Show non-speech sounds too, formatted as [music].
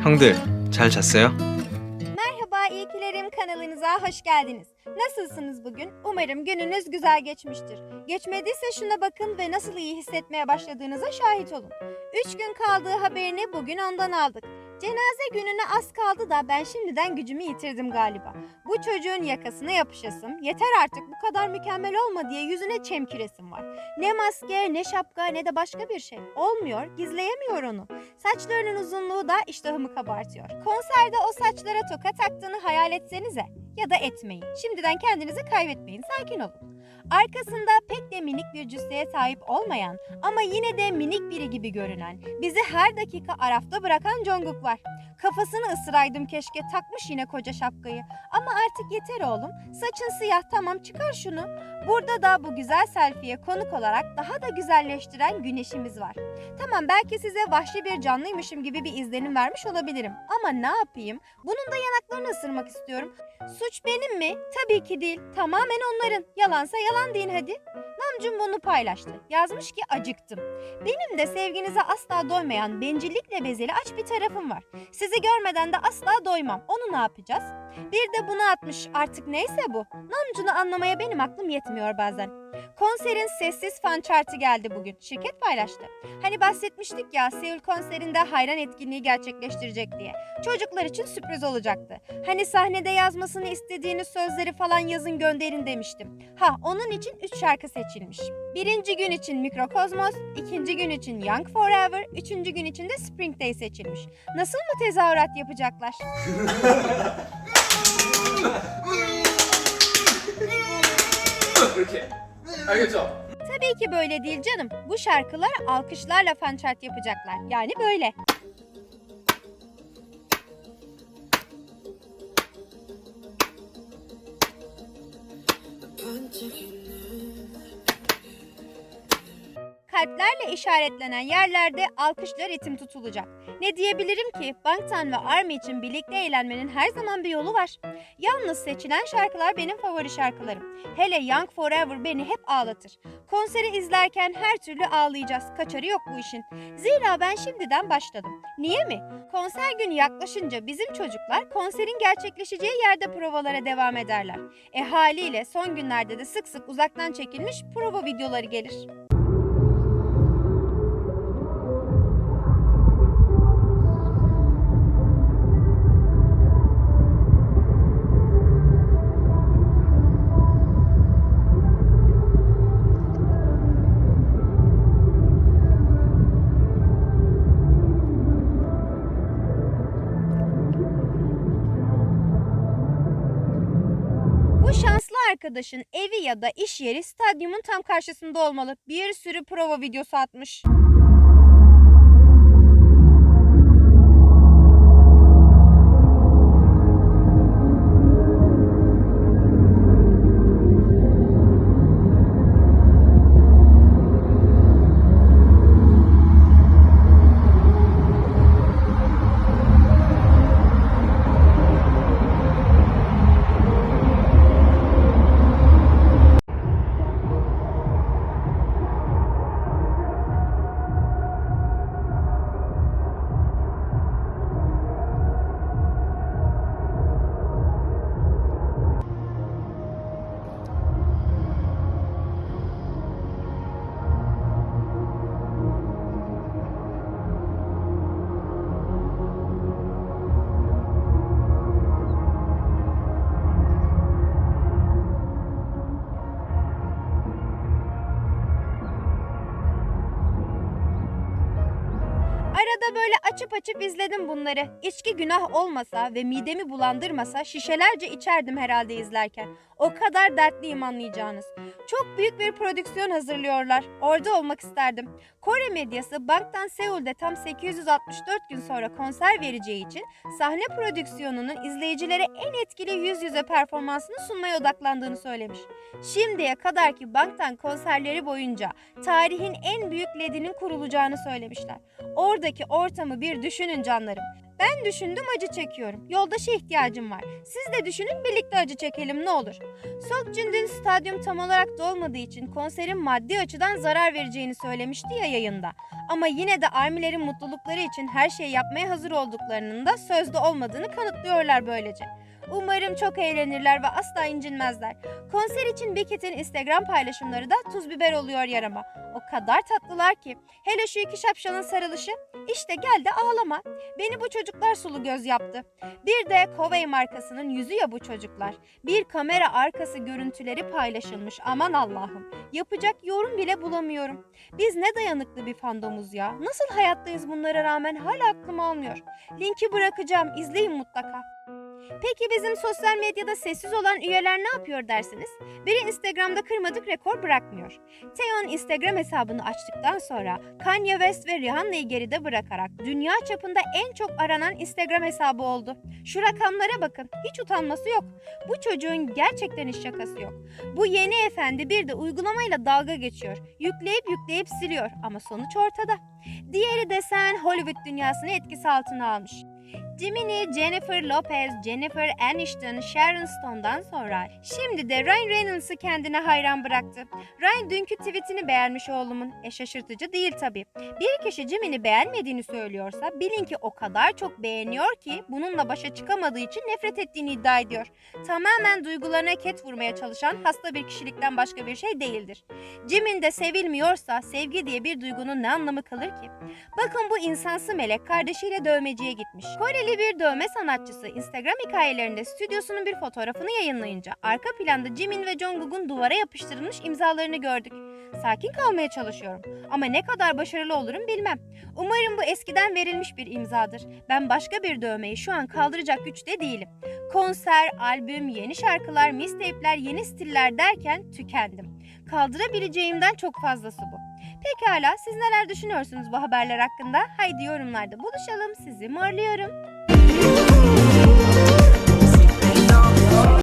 형들, 잘 잤어요? Merhaba İyikilerim kanalınıza hoş geldiniz. Nasılsınız bugün? Umarım gününüz güzel geçmiştir. Geçmediyse şuna bakın ve nasıl iyi hissetmeye başladığınıza şahit olun. Üç gün kaldığı haberini bugün ondan aldık. Cenaze gününe az kaldı da ben şimdiden gücümü yitirdim galiba. Bu çocuğun yakasına yapışasım, yeter artık bu kadar mükemmel olma diye yüzüne çemkiresim var. Ne maske, ne şapka, ne de başka bir şey. Olmuyor, gizleyemiyor onu. Saçlarının uzunluğu da iştahımı kabartıyor. Konserde o saçlara toka taktığını hayal etsenize ya da etmeyin. Şimdiden kendinizi kaybetmeyin, sakin olun. Arkasında pek de minik bir cüsseye sahip olmayan ama yine de minik biri gibi görünen, bizi her dakika arafta bırakan Jungkook var. Kafasını ısıraydım keşke takmış yine koca şapkayı. Ama artık yeter oğlum. Saçın siyah tamam çıkar şunu. Burada da bu güzel selfie'ye konuk olarak daha da güzelleştiren güneşimiz var. Tamam belki size vahşi bir canlıymışım gibi bir izlenim vermiş olabilirim. Ama ne yapayım? Bunun da yanaklarını ısırmak istiyorum. Suç benim mi? Tabii ki değil. Tamamen onların. Yalansa yalan deyin hadi. Namcum bunu paylaştı. Yazmış ki acıktım. Benim de sevginize asla doymayan bencillikle bezeli aç bir tarafım var. Sizi görmeden de asla doymam. Onu ne yapacağız? Bir de bunu atmış artık neyse bu. Namcunu anlamaya benim aklım yetmiyor bazen. Konserin sessiz fan chartı geldi bugün. Şirket paylaştı. Hani bahsetmiştik ya Seul konserinde hayran etkinliği gerçekleştirecek diye. Çocuklar için sürpriz olacaktı. Hani sahnede yazmasını istediğiniz sözleri falan yazın gönderin demiştim. Ha onun için 3 şarkı seçilmiş. Birinci gün için Mikrokosmos, ikinci gün için Young Forever, üçüncü gün için de Spring Day seçilmiş. Nasıl mı tezahürat yapacaklar? [laughs] Türkiye. Alıyorsun. Tabii ki böyle değil canım. Bu şarkılar alkışlarla fanchart yapacaklar. Yani böyle. Kalplerle işaretlenen yerlerde alkışla ritim tutulacak. Ne diyebilirim ki? Bangtan ve ARMY için birlikte eğlenmenin her zaman bir yolu var. Yalnız seçilen şarkılar benim favori şarkılarım. Hele Young Forever beni hep ağlatır. Konseri izlerken her türlü ağlayacağız. Kaçarı yok bu işin. Zira ben şimdiden başladım. Niye mi? Konser günü yaklaşınca bizim çocuklar konserin gerçekleşeceği yerde provalara devam ederler. E haliyle son günlerde de sık sık uzaktan çekilmiş prova videoları gelir. Arkadaşın evi ya da iş yeri stadyumun tam karşısında olmalı. Bir sürü prova videosu atmış. Arada böyle açıp açıp izledim bunları. İçki günah olmasa ve midemi bulandırmasa şişelerce içerdim herhalde izlerken. O kadar dertliyim anlayacağınız. Çok büyük bir prodüksiyon hazırlıyorlar. Orada olmak isterdim. Kore medyası Bangtan Seul'de tam 864 gün sonra konser vereceği için sahne prodüksiyonunun izleyicilere en etkili yüz yüze performansını sunmaya odaklandığını söylemiş. Şimdiye kadarki Bangtan konserleri boyunca tarihin en büyük ledinin kurulacağını söylemişler. Oradaki ortamı bir düşünün canlarım. Ben düşündüm acı çekiyorum. Yoldaşa ihtiyacım var. Siz de düşünün birlikte acı çekelim ne olur. Sokcund'un stadyum tam olarak dolmadığı için konserin maddi açıdan zarar vereceğini söylemişti ya yayında. Ama yine de armilerin mutlulukları için her şeyi yapmaya hazır olduklarının da sözde olmadığını kanıtlıyorlar böylece. Umarım çok eğlenirler ve asla incinmezler. Konser için Becket'in Instagram paylaşımları da tuz biber oluyor yarama. O kadar tatlılar ki. Hele şu iki şapşalın sarılışı. İşte gel de ağlama. Beni bu çocuklar sulu göz yaptı. Bir de Covey markasının yüzü ya bu çocuklar. Bir kamera arkası görüntüleri paylaşılmış. Aman Allah'ım. Yapacak yorum bile bulamıyorum. Biz ne dayanıklı bir fandomuz ya. Nasıl hayattayız bunlara rağmen hala aklım almıyor. Linki bırakacağım. izleyin mutlaka. Peki bizim sosyal medyada sessiz olan üyeler ne yapıyor dersiniz? Biri Instagram'da kırmadık rekor bırakmıyor. Teon Instagram hesabını açtıktan sonra Kanye West ve Rihanna'yı geride bırakarak dünya çapında en çok aranan Instagram hesabı oldu. Şu rakamlara bakın. Hiç utanması yok. Bu çocuğun gerçekten hiç şakası yok. Bu yeni efendi bir de uygulamayla dalga geçiyor. Yükleyip yükleyip siliyor ama sonuç ortada. Diğeri desen Hollywood dünyasını etkisi altına almış. Jiminy, Jennifer Lopez, Jennifer Aniston, Sharon Stone'dan sonra şimdi de Ryan Reynolds'ı kendine hayran bıraktı. Ryan dünkü tweetini beğenmiş oğlumun. E şaşırtıcı değil tabii. Bir kişi Jimin'i beğenmediğini söylüyorsa bilin ki o kadar çok beğeniyor ki bununla başa çıkamadığı için nefret ettiğini iddia ediyor. Tamamen duygularına ket vurmaya çalışan hasta bir kişilikten başka bir şey değildir. Jimin de sevilmiyorsa sevgi diye bir duygunun ne anlamı kalır ki? Bakın bu insansı melek kardeşiyle dövmeciye gitmiş. Koreli bir dövme sanatçısı Instagram hikayelerinde stüdyosunun bir fotoğrafını yayınlayınca arka planda Jimin ve Jungkook'un duvara yapıştırılmış imzalarını gördük. Sakin kalmaya çalışıyorum ama ne kadar başarılı olurum bilmem. Umarım bu eskiden verilmiş bir imzadır. Ben başka bir dövmeyi şu an kaldıracak güçte değilim. Konser, albüm, yeni şarkılar, mixtape'ler, yeni stiller derken tükendim. Kaldırabileceğimden çok fazlası bu. Pekala siz neler düşünüyorsunuz bu haberler hakkında? Haydi yorumlarda buluşalım sizi morluyorum.